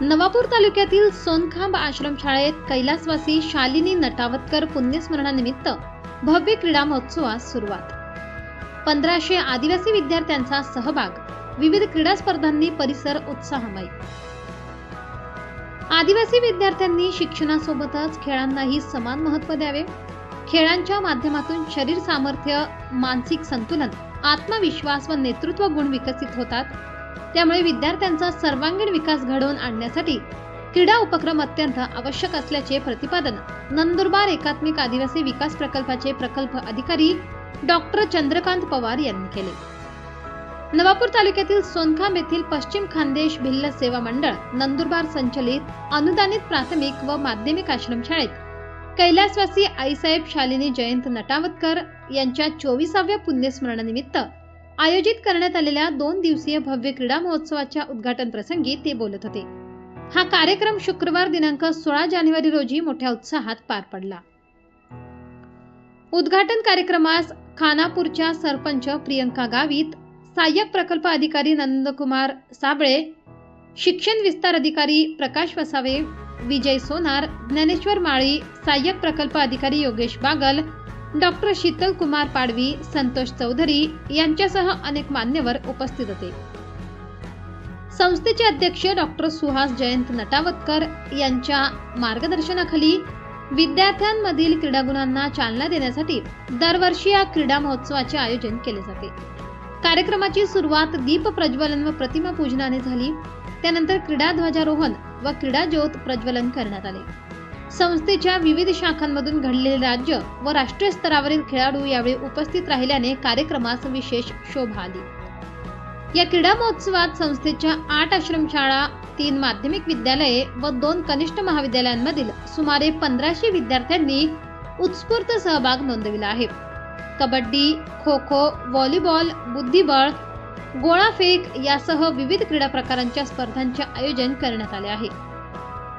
नवापूर तालुक्यातील सोनखांब आश्रमशाळेत कैलासवासी शालिनी नटावतकर पुण्यस्मरणानिमित्त भव्य क्रीडा महोत्सवास सुरुवात. पंधराशे आदिवासी विद्यार्थ्यांचा सहभाग विविध क्रीडा स्पर्धांनी परिसर उत्साहमय. आदिवासी विद्यार्थ्यांनी शिक्षणासोबतच खेळांनाही समान महत्त्व द्यावे. खेळांच्या माध्यमातून शरीर सामर्थ्य मानसिक संतुलन आत्मविश्वास व नेतृत्व गुण विकसित होतात. त्यामुळे विद्यार्थ्यांचा सर्वांगीण विकास घडवून आणण्यासाठी क्रीडा उपक्रम अत्यंत आवश्यक असल्याचे प्रतिपादन नंदुरबार एकात्मिक आदिवासी विकास प्रकल्पाचे प्रकल्प अधिकारी डॉक्टर चंद्रकांत पवार यांनी केले. नवापूर तालुक्यातील सोनखांब येथील पश्चिम खानदेश भिल्ल सेवा मंडळ नंदुरबार संचलित अनुदानित प्राथमिक व माध्यमिक आश्रमशाळेत कैलासवासी आईसाहेब शालिनी जयंत नटावतकर यांच्या चोवीसाव्या पुण्यस्मरणानिमित्त आयोजित करण्यात आलेल्या दोन दिवसीय भव्य क्रीडा महोत्सवाच्या उद्घाटन प्रसंगी ते बोलत होते. हा कार्यक्रम शुक्रवार दिनांक सोळा जानेवारी रोजी मोठ्या उत्साहात पार पडला. उद्घाटन कार्यक्रमास खानापूरच्या सरपंच प्रियंका गावित सहाय्यक प्रकल्प अधिकारी नंदकुमार साबळे शिक्षण विस्तार अधिकारी प्रकाश वसावे विजय सोनार ज्ञानेश्वर माळी सहाय्यक प्रकल्प अधिकारी योगेश बागल डॉक्टर शीतल कुमार पाडवी संतोष चौधरी यांच्यासह अनेक मान्यवर उपस्थित होते. संस्थेचे अध्यक्ष डॉक्टर सुहास जयंत नटावतकर यांच्या मार्गदर्शनाखाली विद्यार्थ्यांमधील क्रीडागुणांना चालना देण्यासाठी दरवर्षी या क्रीडा महोत्सवाचे आयोजन केले जाते. कार्यक्रमाची सुरुवात दीप प्रज्वलन व प्रतिमा पूजनाने झाली. त्यानंतर क्रीडा ध्वजारोहण व क्रीडा ज्योत प्रज्वलन करण्यात आले. संस्थेच्या विविध शाखांमधून घडलेले राज्य व राष्ट्रीय स्तरावरील खेळाडू यावेळी उपस्थित राहिल्याने कार्यक्रमास विशेष शोभा आली. या क्रीडा महोत्सवात संस्थेच्या आठ आश्रमशाळा तीन माध्यमिक विद्यालये व दोन कनिष्ठ महाविद्यालयांमधील सुमारे पंधराशे विद्यार्थ्यांनी उत्स्फूर्त सहभाग नोंदविला आहे. कबड्डी खो खो व्हॉलीबॉल बुद्धिबळ गोळाफेक यासह विविध क्रीडा प्रकारांच्या स्पर्धांचे आयोजन करण्यात आले आहे.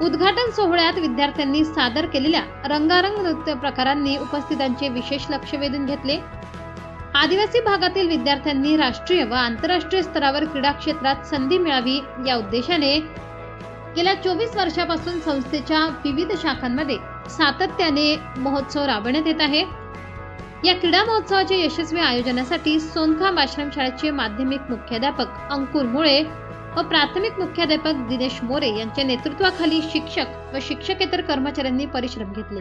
उद्घाटन सोहळ्यात विद्यार्थ्यांनी सादर केलेल्या रंगारंग नृत्य प्रकारांनी उपस्थितांचे विशेष लक्ष वेधून घेतले. आदिवासी भागातील विद्यार्थ्यांनी राष्ट्रीय व आंतरराष्ट्रीय स्तरावर क्रीडा क्षेत्रात संधी मिळावी या उद्देशाने गेल्या चोवीस वर्षापासून संस्थेच्या विविध शाखांमध्ये सातत्याने महोत्सव राबवण्यात येत आहे. या क्रीडा महोत्सवाच्या यशस्वी आयोजनासाठी सोनखांब आश्रमशाळेचे माध्यमिक मुख्याध्यापक अंकुर मुळे व प्राथमिक मुख्याध्यापक दिनेश मोरे यांच्या नेतृत्वाखाली शिक्षक व शिक्षकेतर कर्मचाऱ्यांनी परिश्रम घेतले.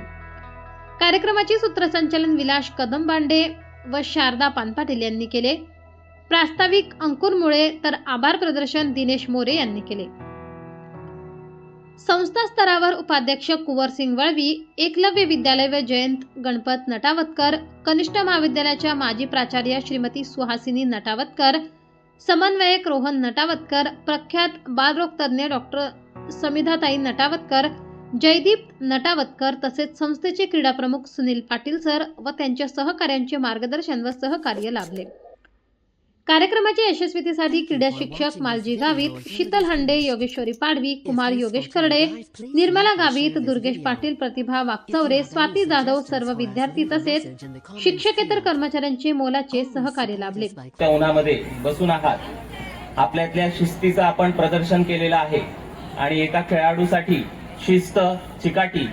कार्यक्रमाचे सूत्रसंचालन विलास कदमबांडे व शारदा पानपाटील यांनी केले. प्रास्ताविक अंकुर मुळे तर आभार प्रदर्शन दिनेश मोरे यांनी केले. संस्था स्तरावर उपाध्यक्ष कुंवर सिंग वळवी एकलव्य विद्यालय व जयंत गणपत नटावतकर कनिष्ठ महाविद्यालयाच्या माजी प्राचार्य श्रीमती सुहासिनी नटावतकर समन्वयक रोहन नटावतकर प्रख्यात बालरोग तज्ज्ञ डॉक्टर समिधाताई नटावतकर जयदीप नटावतकर तसेच संस्थेचे क्रीडा प्रमुख सुनील पाटील सर व त्यांच्या सहकार्यांचे मार्गदर्शन व सहकार्य लाभले. कार्यक्रमाच्या यशस्वीतेसाठी क्रीडा शिक्षक मालजी गावित शीतल हंडे योगेश्वरी पाडवी कुमार योगेश करडे निर्मला गावित दुर्गेश पाटील प्रतिभा वागचौरे स्वाती जाधव सर्व विद्यार्थी तसेच शिक्षकेतर कर्मचाऱ्यांचे मोलाचे सहकार्य लाभले. त्या उन्हामध्ये बसून आहात. आपल्यातल्या शिस्तीचं आपण प्रदर्शन केलेलं आहे. आणि एका खेळाडूसाठी शिस्त चिकाटी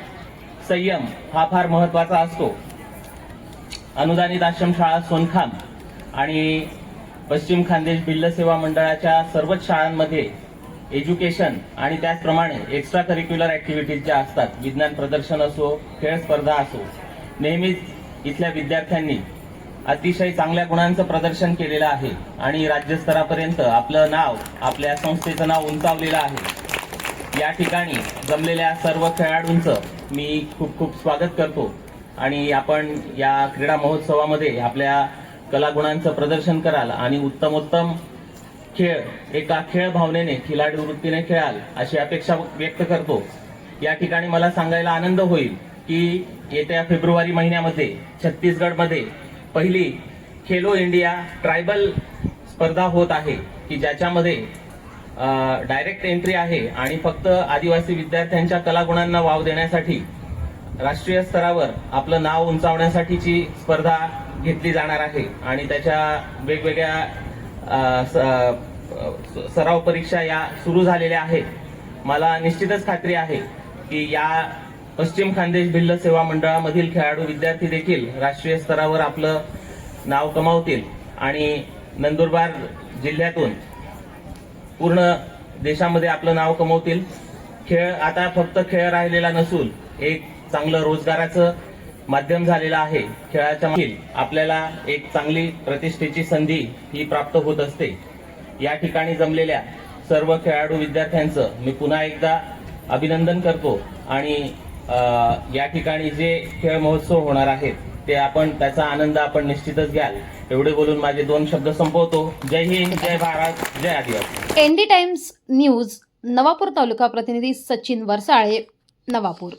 संयम हा फार महत्त्वाचा असतो. अनुदानित आश्रमशाळा सोनखाम आणि पश्चिम खानदेश भिल्ल सेवा मंडळाच्या सर्वच शाळांमध्ये एज्युकेशन आणि त्याचप्रमाणे एक्स्ट्रा करिक्युलर ऍक्टिव्हिटीज ज्या असतात विज्ञान प्रदर्शन असो खेळ स्पर्धा असो नेहमीच इथल्या विद्यार्थ्यांनी अतिशय चांगल्या गुणांचं प्रदर्शन केलेलं आहे आणि राज्यस्तरापर्यंत आपलं नाव आपल्या संस्थेचं नाव उंचावलेलं आहे. या ठिकाणी जमलेल्या सर्व खेळाडूंचं मी खूप खूप स्वागत करतो आणि आपण या क्रीडा महोत्सवामध्ये आपल्या कलागुणांचं प्रदर्शन कराल आणि उत्तमोत्तम खेळ एका खेळ भावनेने खिलाडी वृत्तीने खेळाल अशी अपेक्षा व्यक्त करतो. या ठिकाणी मला सांगायला आनंद होईल की येत्या फेब्रुवारी महिन्यामध्ये छत्तीसगडमध्ये पहिली खेलो इंडिया ट्रायबल स्पर्धा होत आहे की ज्याच्यामध्ये डायरेक्ट एंट्री आहे आणि फक्त आदिवासी विद्यार्थ्यांच्या कलागुणांना वाव देण्यासाठी राष्ट्रीय स्तरावर आपलं नाव उंचावण्यासाठीची स्पर्धा घेतली जाणार आहे आणि त्याच्या वेगवेगळ्या स- सराव परीक्षा या सुरू झालेल्या आहेत. मला निश्चितच खात्री आहे की या पश्चिम खानदेश भिल्ल सेवा मंडळामधील खेळाडू विद्यार्थी देखील राष्ट्रीय स्तरावर आपलं नाव कमावतील. आणि नंदुरबार जिल्ह्यातून पूर्ण देशामध्ये आपलं नाव कमवतील. खेळ आता फक्त खेळ राहिलेला नसून एक चांगलं रोजगाराचं माध्यम झालेलं आहे. खेळाच्या आपल्याला एक चांगली प्रतिष्ठेची संधी ही प्राप्त होत असते. या ठिकाणी जमलेल्या सर्व खेळाडू विद्यार्थ्यांचं मी पुन्हा एकदा अभिनंदन करतो आणि या ठिकाणी जे खेळ महोत्सव होणार आहेत ते आपण त्याचा आनंद आपण निश्चितच घ्याल. एवढे बोलून माझे दोन शब्द संपवतो. जय हिंद जय भारत जय आदिवासी. ND Times news Navapur taluka प्रतिनिधी सचिन वरसाळे नवापूर.